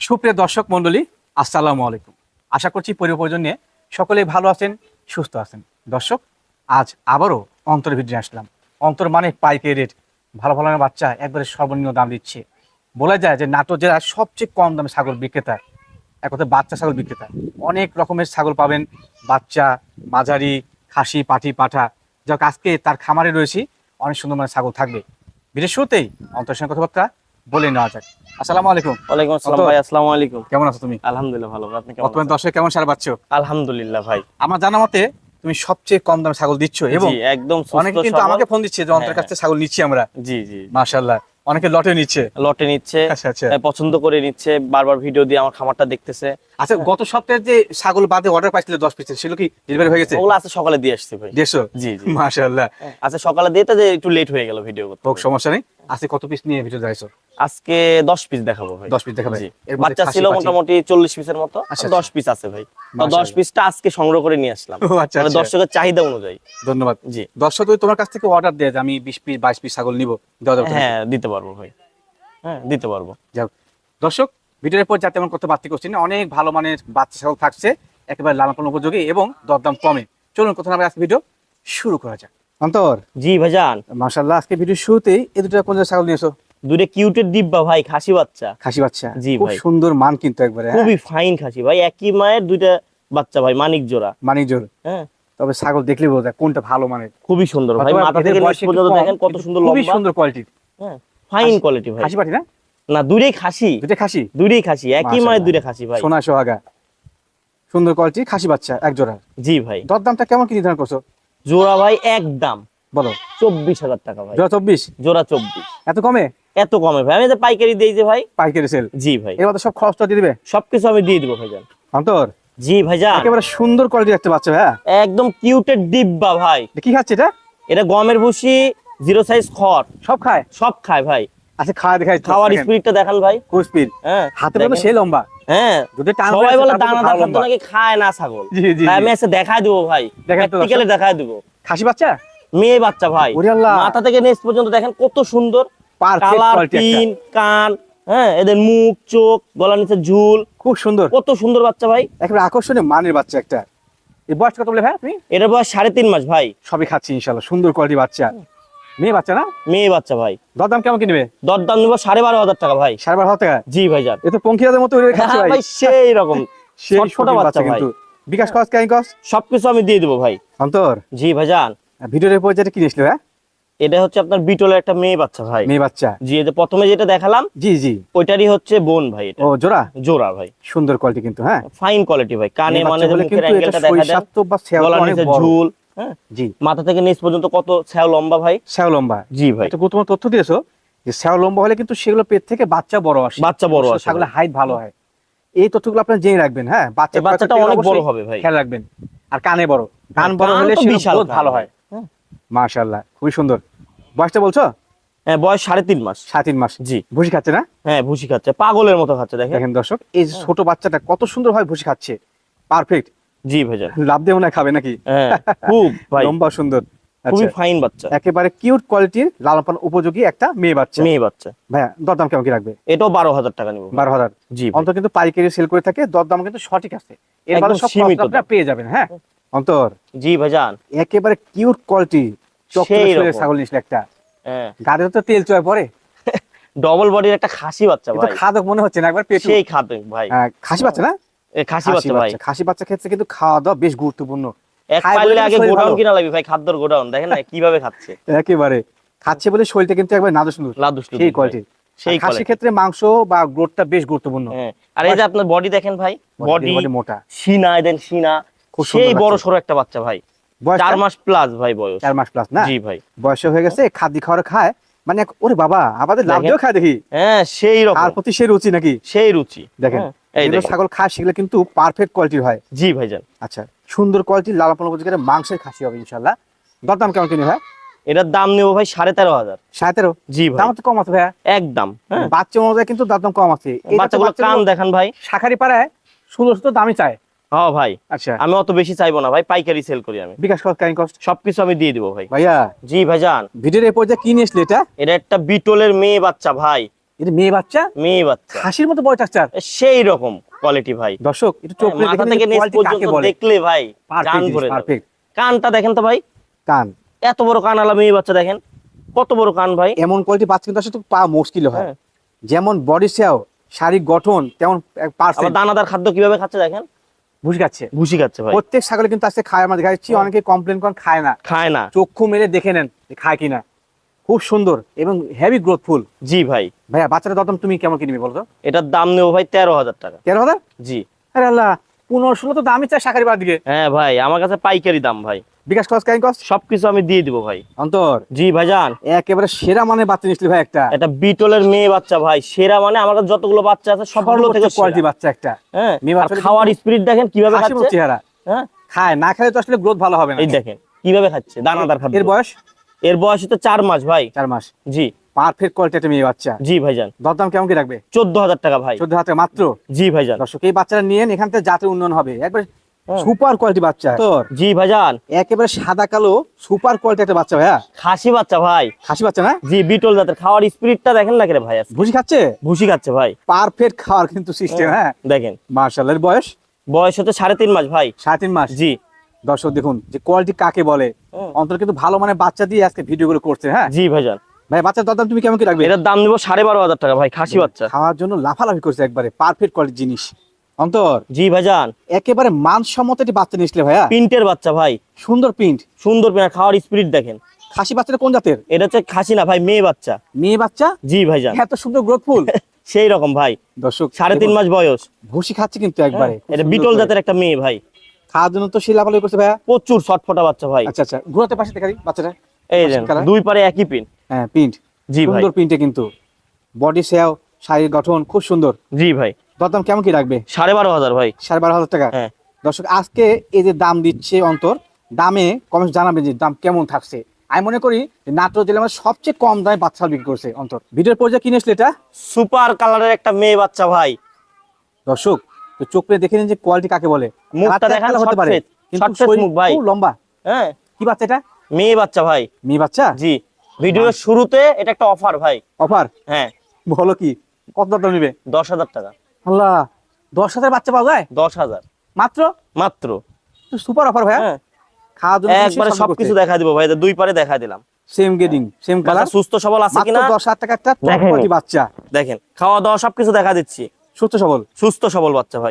সুপ্রিয় দর্শক মণ্ডলী, আসসালামু আলাইকুম। আশা করছি পরিবার পরিজন নিয়ে সকলেই ভালো আছেন, সুস্থ আছেন। দর্শক, আজ আবারও অন্তর ভিডিও আসলাম। অন্তর মানে পাইকারি রেট। ভালো ভালো বাচ্চা একবারে সর্বনিম্ন দাম দিচ্ছে। বলা যায় যে নাটোর জেলার সবচেয়ে কম দামে ছাগল বিক্রেতা। এক কথায় বাচ্চা ছাগল বিক্রেতা। অনেক রকমের ছাগল পাবেন। বাচ্চা, মাঝারি, খাসি, পাঠি, পাঠা। যাক, আজকে তার খামারে রয়েছি। অনেক সুন্দর মানে ছাগল থাকবে। বিশেষ শুরুতেই অন্তর সঙ্গে কথাবার্তা। বলে নেওয়া যাক। আসসালামু আলাইকুম। ওয়ালাইকুম আসসালাম ভাই আসসালামু আলাইকুম। কেমন আছো তুমি? আলহামদুলিল্লাহ ভালো। আপনি কেমন বর্তমানে দর্শক কেমন সারা পাচ্ছ? আলহামদুলিল্লাহ ভাই। আমার জানা মতে তুমি সবচেয়ে কম দামে ছাগল দিচ্ছ এবং একদম অনেকে কিন্তু আমাকে ফোন দিচ্ছে যে অন্তর হ্যাঁ। ছাগল নিচ্ছি আমরা। জি জি। মাশাআল্লাহ। অনেকে লটে নিচ্ছে। লটে নিচ্ছে আচ্ছা আচ্ছা। পছন্দ করে নিচ্ছে বারবার ভিডিও দিয়ে আমার খামারটা দেখতেছে। আচ্ছা গত সপ্তাহে যে ছাগল বাদে অর্ডার পাইছিলে দশ পিসের সেগুলো কি ডেলিভারি হয়ে গেছে? ওগুলো আছে সকালে দিয়ে আসছে ভাই। দেড়শো জি জি। মাশাআল্লাহ। আচ্ছা সকালে দিয়ে যে একটু লেট হয়ে গেল ভিডিও করতে। সমস্যা নেই। আজকে কত পিস নিয়ে ভিডিও যাইছো? আজকে দশ পিস দেখাবো ভাই। দশ পিস দেখাবে? জি। এর বাচ্চা ছিল মোটামুটি চল্লিশ পিসের মতো। আচ্ছা, দশ পিস আছে ভাই। তো মাশাআল্লাহ। দশ পিসটা আজকে সংগ্রহ করে নিয়ে আসলাম। আচ্ছা মানে আচ্ছা। দর্শকের চাহিদা অনুযায়ী। ধন্যবাদ। জি। দর্শক যদি তোমার কাছ থেকে অর্ডার দেয় আমি বিশ পিস বাইশ পিস ছাগল নিবো। হ্যাঁ দিতে পারব ভাই। হ্যাঁ দিতে পারব। যাক দর্শক ভিডিওর পর যাতে এমন করতে বাড়তি করছি না অনেক ভালো মানের বাচ্চা ছাগল থাকছে একেবারে লালন পালন উপযোগী এবং দরদাম কমে। চলুন কোথাও আমরা আজকে ভিডিও শুরু করা যাক। অন্তর? জি ভাইজান। মাশাল্লাহ আজকে ভিডিও শুরুতেই এই দুটো কোন ছাগল নিয়েছো দুটো কিউটের ডিব্বা ভাই খাসি বাচ্চা। খাসি বাচ্চা। জি খুব সুন্দর মান কিন্তু একবারে হ্যাঁ? খুবই ফাইন খাসি ভাই একই মায়ের দুইটা বাচ্চা ভাই মানিক জোড়া। মানিক জোর হ্যাঁ। তবে ছাগল দেখলে বোঝা যায় কোনটা ভালো মানের খুবই সুন্দর ভাই মাথা থেকে নিচ পর্যন্ত দেখেন কত সুন্দর খুবই সুন্দর কোয়ালিটি হ্যাঁ ফাইন কোয়ালিটি ভাই। খাসি পাঠি না? না দুইটাই খাসি। খাসি? দুইটাই খাসি একই মায়ের দুইটা খাসি ভাই। সোনা সোহাগা। সুন্দর কোয়ালিটি খাসি বাচ্চা এক জোড়া জি ভাই। দর দামটা কেমন কি নির্ধারণ করছ? জোড়া ভাই একদম বলো চব্বিশ হাজার টাকা ভাই। জোড়া চব্বিশ? জোড়া চব্বিশ। এত কমে? এত কমে ভাই। আমি তো পাইকারি দিই যে ভাই পাইকারি সেল জি ভাই। এর মধ্যে সব খরচটা দিয়ে দিবে? সবকিছু আমি দিয়ে দিবো ভাইজান। অন্তর? জি ভাইজান। একেবারে সুন্দর কোয়ালিটির দেখতে বাচ্চা হ্যাঁ? একদম কিউটের ডিব্বা ভাই। কি খাচ্ছে এটা? এটা গমের ভুসি জিরো সাইজ খড়। সব খায়? সব খায় ভাই। আচ্ছা খাওয়া দেখাই খাওয়ার স্পিডটা দেখান ভাই। খুব স্পিড হ্যাঁ। হাতে পাবে দেখেন। লম্বা। হ্যাঁ। যদি টান সবাই ধরে বলে তারপর তো দানাদার ভালো খাদ্য লম্বা। নাকি খায় না ছাগল? জি জি আমি এসে দেখায় দেবো ভাই। প্র্যাকটিক্যালি দেখায় দেবো। খাসি বাচ্চা? মেয়ে বাচ্চা ভাই। ওরে আল্লাহ। মাথা থেকে পর্যন্ত দেখেন কত সুন্দর। কালার কান হ্যাঁ এদের মুখ চোখ গলার নিচে ঝুল। খুব সুন্দর। কত সুন্দর বাচ্চা ভাই। একেবারে আকর্ষণীয় মানের বাচ্চা একটা। বয়স কত বলে ভাই আপনি? এটার বয়স সাড়ে তিন মাস ভাই। সবই খাচ্ছি ইনশাল্লাহ সুন্দর কোয়ালিটি বাচ্চা। মেয়ে বাচ্চা না? মেয়ে বাচ্চা ভাই। দরদাম কেমন কিনবে দরদাম নিবো সাড়ে বারো হাজার টাকা ভাই। সাড়ে বারো হাজার টাকা? জি ভাই যান। পঙ্খিরাদের মতো ভাই। ভাই সেই রকম। শৌখিন বাচ্চা কিন্তু। বিকাশ কস কস? সবকিছু আমি দিয়ে দেবো ভাই। অন্তর? জি ভাই যান। ভিডিওর পর যেটা কিনেছিল হ্যাঁ এটা হচ্ছে আপনার বিটলের একটা মেয়ে বাচ্চা ভাই। মেয়ে বাচ্চা। জি এই যে প্রথমে যেটা দেখালাম জি জি। ওইটারই হচ্ছে বোন ভাই এটা। ও জোড়া? জোড়া ভাই। সুন্দর কোয়ালিটি কিন্তু হ্যাঁ? ফাইন কোয়ালিটি ভাই। কানে মানে মুখের কিন্তু অ্যাঙ্গেলটা দেখা নিচে ঝুল হ্যাঁ? জি। মাথা থেকে নিচ পর্যন্ত কত? লম্বা ভাই? শ্যাও লম্বা। জি ভাই। একটা গুরুত্বপূর্ণ তথ্য দিয়েছ যে শ্যাও লম্বা হলে কিন্তু সেগুলো পেট থেকে বাচ্চা বড় আসে। বাচ্চা বড় ছাগলের ভাই। হাইট ভালো হয়। এই তথ্যগুলো আপনারা জেনে রাখবেন হ্যাঁ? বাচ্চা বাচ্চাটা অনেক বড় হবে ভাই। খেয়াল রাখবেন। আর কানে বড়। কান বড় হলে বিশাল ভালো হয়। মাশাআল্লাহ খুবই সুন্দর। বয়সটা বলছো? হ্যাঁ বয়স সাড়ে তিন মাস। সাড়ে তিন মাস। জি। ভুসি খাচ্ছে না? হ্যাঁ ভুসি খাচ্ছে। পাগলের মতো খাচ্ছে দেখেন। দেখেন দর্শক এই ছোট বাচ্চাটা কত সুন্দর ভাবে ভুসি খাচ্ছে। পারফেক্ট। জি ভাইজান। লাভ দিয়ে মনে হয় খাবে নাকি? হ্যাঁ খুব ভাই। লম্বা সুন্দর। খুবই আচ্ছা। ফাইন বাচ্চা। একেবারে কিউট কোয়ালিটির লালন পালন উপযোগী একটা মেয়ে বাচ্চা। মেয়ে বাচ্চা। ভাইয়া দরদাম কেমন কি রাখবে? এটাও বারো হাজার টাকা নিবো। বারো হাজার। জি। অন্তর কিন্তু পাইকারি সেল করে থাকে দরদাম কিন্তু সঠিক আছে। এর একদম সব সীমিত আপনারা পেয়ে যাবেন হ্যাঁ? অন্তর। জি ভাইজান। একেবারে কিউট কোয়ালিটি রকম। ছাগল নিয়েছিল একটা। হ্যাঁ। গাড়িতে তো তেল চয় পরে ডবল বডির একটা খাসি বাচ্চা ভাই। খাদক মনে হচ্ছে না একবার পেট। সেই খাদ্য ভাই। খাসি বাচ্চা না? খাসি বাচ্চা ভাই। খাসি বাচ্চা ক্ষেত্রে কিন্তু খাওয়া দাওয়া বেশ গুরুত্বপূর্ণ। এক পাইলে আগে গোডাউন কিনা লাগবে ভাই খাদ্যর গোডাউন। দেখেন না কীভাবে খাচ্ছে। একেবারে। খাচ্ছে বলে শরীরটা কিন্তু একবার নাদু সুন্দর লাদুস সেই কোয়ালিটি সেই quality। ক্ষেত্রে মাংস বা গ্রোথটা বেশ গুরুত্বপূর্ণ। হ্যাঁ। আর এই যে আপনার বডি দেখেন ভাই বডি মোটা। সিনা দেন সিনা সেই বড় সরো একটা বাচ্চা ভাই। চার মাস প্লাস ভাই বয়স। চার মাস প্লাস না? জি ভাই। বয়স হয়ে গেছে খাদ্য খাওয়ার খায়। মানে ওরে বাবা আমাদের লাভ দিয়েও খায় দেখি। হ্যাঁ সেই রকম। তার প্রতি সে রুচি নাকি? সেই রুচি। দেখেন। ছাগল খায় সেগুলো কিন্তু পারফেক্ট কোয়ালিটির হয়। জি ভাইজান। আচ্ছা সুন্দর কোয়ালিটির লাল পালন উপযোগী মাংসের খাসি হবে ইনশাল্লাহ দরদাম কেমন কিনে হয় এটার দাম নেব ভাই সাড়ে তেরো হাজার। সাড়ে তেরো? জি দাম তো কম আছে ভাইয়া। একদম হ্যাঁ। বাচ্চা অনুযায়ী কিন্তু দাম কম আছে। বাচ্চাগুলো কান দেখান ভাই। শাখারি পাড়ায় সুন্দর সুন্দর দামই চায়। হ্যাঁ ভাই। আচ্ছা। আমি অত বেশি চাইব না ভাই পাইকারি সেল করি আমি। বিকাশ কস্ট ক্যারিং কস্ট সবকিছু আমি দিয়ে দিব ভাই। ভাইয়া। জি ভাইজান। ভিডিওর এই পর্যায়ে কি এটা? এটা একটা বিটলের মেয়ে বাচ্চা ভাই। এটা মেয়ে বাচ্চা? মেয়ে বাচ্চা। হাসির মতো বয় স্ট্রাকচার সেই রকম কোয়ালিটি ভাই। দর্শক একটু চোখ মাথা থেকে নিচ পর্যন্ত দেখলে ভাই জান ভরে পারফেক্ট কানটা দেখেন তো ভাই। কান। এত বড় কান আলা মেয়ে বাচ্চা দেখেন। কত বড় কান ভাই। এমন কোয়ালিটি বাচ্চা কিন্তু আসলে মুশকিল হয়। যেমন বডি সেও শারীরিক গঠন তেমন পার্সেন্ট দানাদার খাদ্য কীভাবে খাচ্ছে দেখেন? বুঝে যাচ্ছে ভুসি খাচ্ছে ভাই। প্রত্যেক ছাগলে কিন্তু আজকে খায় আমাদের। খাচ্ছি হ্যাঁ। অনেকে কমপ্লেন করেন খায় না। খায় না। চক্ষু মেরে দেখে নেন খায় কিনা। খুব সুন্দর এবং হেভি গ্রোথফুল জি ভাই। ভাইয়া বাচ্চাটা দতম তুমি কেমন কিনবে বলতো? এটার দাম নেব ভাই তেরো হাজার টাকা। তেরো হাজার? জি। আরে আল্লাহ পনেরো ষোলো তো দামই চাই শাকারি দিকে। হ্যাঁ ভাই আমার কাছে পাইকারি দাম ভাই। বিকাশ কস ক্যারিং কস সবকিছু আমি দিয়ে দিব ভাই। অন্তর। জি ভাইজান। একেবারে সেরা মানের বাচ্চা নিয়েছিলি ভাই একটা। এটা বিটলের মেয়ে বাচ্চা ভাই সেরা মানে আমার কাছে যতগুলো বাচ্চা আছে সবগুলো থেকে কোয়ালিটি বাচ্চা একটা। হ্যাঁ খাওয়ার স্পিরিট দেখেন কীভাবে খাচ্ছে। চেহারা। হ্যাঁ। খায় না খেলে তো আসলে গ্রোথ ভালো হবে না। এই দেখেন কীভাবে খাচ্ছে দানাদার খাদ্য। এর বয়স? এর বয়স তো চার মাস ভাই। চার মাস। জি। পারফেক্ট কোয়ালিটি একটা মেয়ে বাচ্চা। জি ভাইজান। দরদাম কেমন কি রাখবে? চোদ্দ হাজার টাকা ভাই। চোদ্দ হাজার মাত্র? জি ভাইজান। দর্শক এই বাচ্চাটা নিয়ে এখান থেকে জাতের উন্নয়ন হবে। একবার হ্যাঁ। সুপার কোয়ালিটি বাচ্চা। তোর। জি ভাইজান। একেবারে সাদা কালো সুপার কোয়ালিটি একটা বাচ্চা ভাইয়া। খাসি বাচ্চা ভাই। খাসি বাচ্চা না? জি বিটল জাতের। খাওয়ার স্পিরিটটা দেখেন না ভাই ভুসি খাচ্ছে? ভুসি খাচ্ছে ভাই। পারফেক্ট খাওয়ার কিন্তু সিস্টেম হ্যাঁ দেখেন। মার্শাল এর বয়স? বয়স হচ্ছে সাড়ে তিন মাস ভাই। সাড়ে তিন মাস। জি। দর্শক দেখুন যে কোয়ালিটি কাকে বলে? অন্তর কিন্তু ভালো মানে বাচ্চা দিয়ে আজকে ভিডিও গুলো করছে হ্যাঁ? জি ভাইজান। ভাই বাচ্চার দরদাম তুমি কেমন কি রাখবে? এটার দাম নিবো সাড়ে বারো হাজার টাকা ভাই খাসি বাচ্চা। খাওয়ার জন্য লাফালাফি করছে একবারে পারফেক্ট কোয়ালিটি জিনিস। অন্তর? জি ভাইজান। একেবারে মানসম্মত একটি বাচ্চা নিয়েছিলে ভাইয়া। প্রিন্টের বাচ্চা ভাই। সুন্দর প্রিন্ট। সুন্দর পেনা খাওয়ার স্পিরিট দেখেন। খাসি বাচ্চাটা কোন জাতের? এটা হচ্ছে খাসি না ভাই মেয়ে বাচ্চা। মেয়ে বাচ্চা? জি ভাইজান। এত সুন্দর গ্রোথফুল সেই রকম ভাই। দর্শক সাড়ে তিন মাস বয়স। ভুসি খাচ্ছে কিন্তু একবারে। হ্যাঁ, এটা বিটল জাতের একটা মেয়ে ভাই। খাওয়ার জন্য তো লাফালাফি করছে ভাইয়া? প্রচুর ছটফটা বাচ্চা ভাই। আচ্ছা আচ্ছা ঘুরাতে পাশে দেখারি বাচ্চাটা। এই কালার? দুই পারে একই পিন। হ্যাঁ প্রিন্ট জি ভাই। সুন্দর প্রিন্টে কিন্তু। বডি সেও শারীরিক গঠন খুব সুন্দর। জি ভাই। দরদাম কেমন কি রাখবে সাড়ে বারো হাজার ভাই। সাড়ে বারো হাজার টাকা। হ্যাঁ। দর্শক আজকে এই যে দাম দিচ্ছে অন্তর দামে কমেন্ট জানাবেন যে দাম কেমন থাকছে। আমি মনে করি যে নাটোর জেলা আমার সবচেয়ে কম দামে বাচ্চা বিক্রি করছে অন্তর। ভিডিওর পর্যায়ে কিনে আসলে এটা? সুপার কালারের একটা মেয়ে বাচ্চা ভাই। দর্শক তো চোখ পেয়ে দেখে নিন যে কোয়ালিটি কাকে বলে। মুখটা দেখান হতে পারে। কিন্তু মুখ ভাই। লম্বা। হ্যাঁ। কি বাচ্চা এটা? মেয়ে বাচ্চা ভাই। মেয়ে বাচ্চা? জি। ভিডিওর শুরুতে এটা একটা অফার ভাই। অফার হ্যাঁ। বলো কি? কত দাম নিবে? দশ হাজার টাকা। আল্লাহ দশ হাজার বাচ্চা পাওয়া যায়? দশ হাজার। মাত্র? মাত্র। সুপার অফার ভাই হ্যাঁ। খাওয়ার জন্য একবারে সবকিছু দেখা দিব ভাই দুই পারে দেখা দিলাম। সেম গেডিং সেম কালার সুস্থ সবল আছে কিনা? দশ হাজার টাকা একটা। বাচ্চা। দেখেন খাওয়া দাওয়া সবকিছু দেখা দিচ্ছি। সুস্থ সবল। সুস্থ সবল বাচ্চা ভাই।